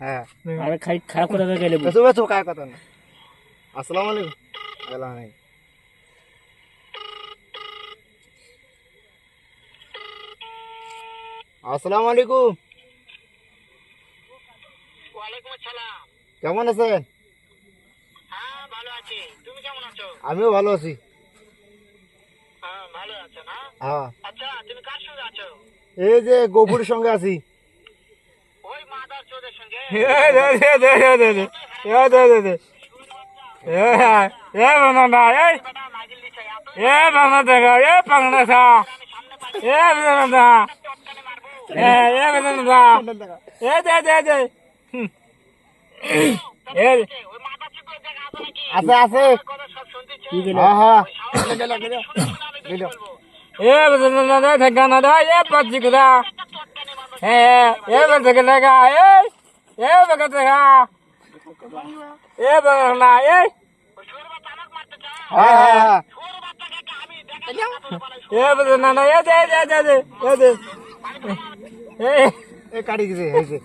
হ্যাঁ। আরে খাই খারাপ করে গেলে বেসো বেসো काय কথা না? আসসালামু আলাইকুম। বলা নাই আসসালামু আলাইকুম। কেমন আছেন? হ্যাঁ ভালো আছি। তুমি কেমন আছো? আমিও ভালো আছি। হ্যাঁ ভালো আছো না? হ্যাঁ। আচ্ছা তুমি কার সঙ্গে আছো? এই যে গোপুরের সঙ্গে আছি। চোদের সঙ্গে বেটা মাইকেল দিচ্ছে এত আমি সামনে পাই ওই মাদার চোদের জায়গা আছে নাকি বলব ওই শুয়োর বাচ্চা আমাকে মারতে চাও হ্যাঁ হ্যাঁ হ্যাঁ। শুয়োর বাচ্চাকে আমি দেখা এ কাটি গেছে এই যে